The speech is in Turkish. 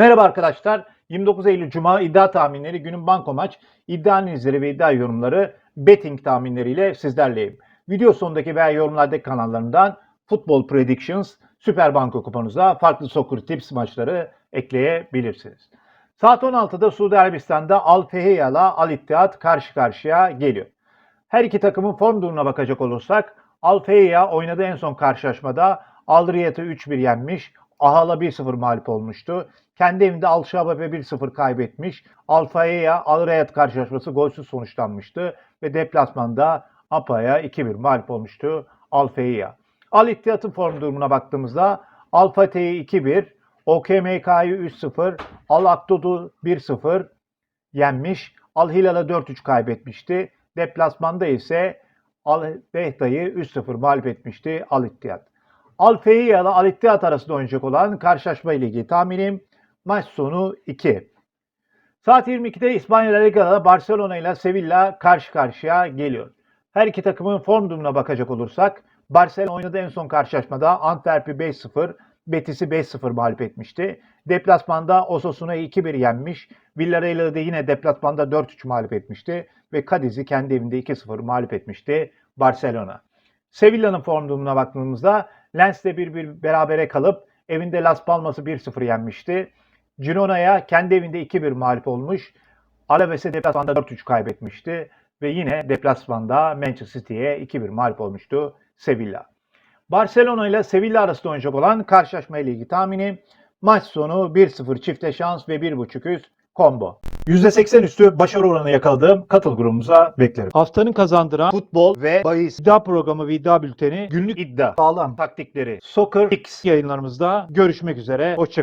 Merhaba arkadaşlar. 29 Eylül Cuma iddia tahminleri günün banko maç, iddia analizleri ve iddia yorumları betting tahminleriyle sizlerleyim. Video sonundaki veya yorumlardaki kanallarından Football Predictions, Süper Banko kuponunuza farklı soccer tips maçları ekleyebilirsiniz. Saat 16'da Suudi Arabistan'da Al Fehiyya ile Al İttihat karşı karşıya geliyor. Her iki takımın form durumuna bakacak olursak Al Fehiyya oynadığı en son karşılaşmada Al Riyad'ı 3-1 yenmiş, Ahal'a 1-0 mağlup olmuştu. Kendi evinde Al Şabab'e 1-0 kaybetmiş. Al Fehiyya Al Riyad karşılaşması golsüz sonuçlanmıştı ve deplasmanda APA'ya 2-1 mağlup olmuştu Al Fehiyya. Al İttihat'ın form durumuna baktığımızda Al Fatih'i 2-1, OKMK'yı 3-0, Al Akdod'u 1-0 yenmiş. Al Hilal'a 4-3 kaybetmişti. Deplasmanda ise Al Behda'yı 3-0 mağlup etmişti Al İttihat. Al Fehiyya ile Al arasında oynayacak olan karşılaşma ile ilgili tahminim maç sonu 2. Saat 22'de İspanya La Liga'da Barcelona ile Sevilla karşı karşıya geliyor. Her iki takımın form durumuna bakacak olursak Barcelona oynadığı en son karşılaşmada Antwerp'i 5-0, Betis'i 5-0 mağlup etmişti. Deplasmanda Osasuna'yı 2-1 yenmiş. Villarreal'ı da yine deplasmanda 4-3 mağlup etmişti. Ve Cadiz'i kendi evinde 2-0 mağlup etmişti Barcelona. Sevilla'nın form durumuna baktığımızda Lens'le 1-1 berabere kalıp evinde Las Palmas'ı 1-0 yenmişti. Girona'ya kendi evinde 2-1 mağlup olmuş. Alaves'e deplasmanda 4-3 kaybetmişti. Ve yine deplasmanda Manchester City'ye 2-1 mağlup olmuştu Sevilla. Barcelona ile Sevilla arasında oynayacak olan karşılaşma ile ilgili tahminim maç sonu 1-0 çifte şans ve 1.5 üst combo. %80 üstü başarı oranı yakaladığım katıl grubumuza beklerim. Haftanın kazandıran futbol ve bahis iddia programı ve iddia bülteni günlük iddia, sağlam taktikleri, soccer X yayınlarımızda görüşmek üzere. Hoşçakalın.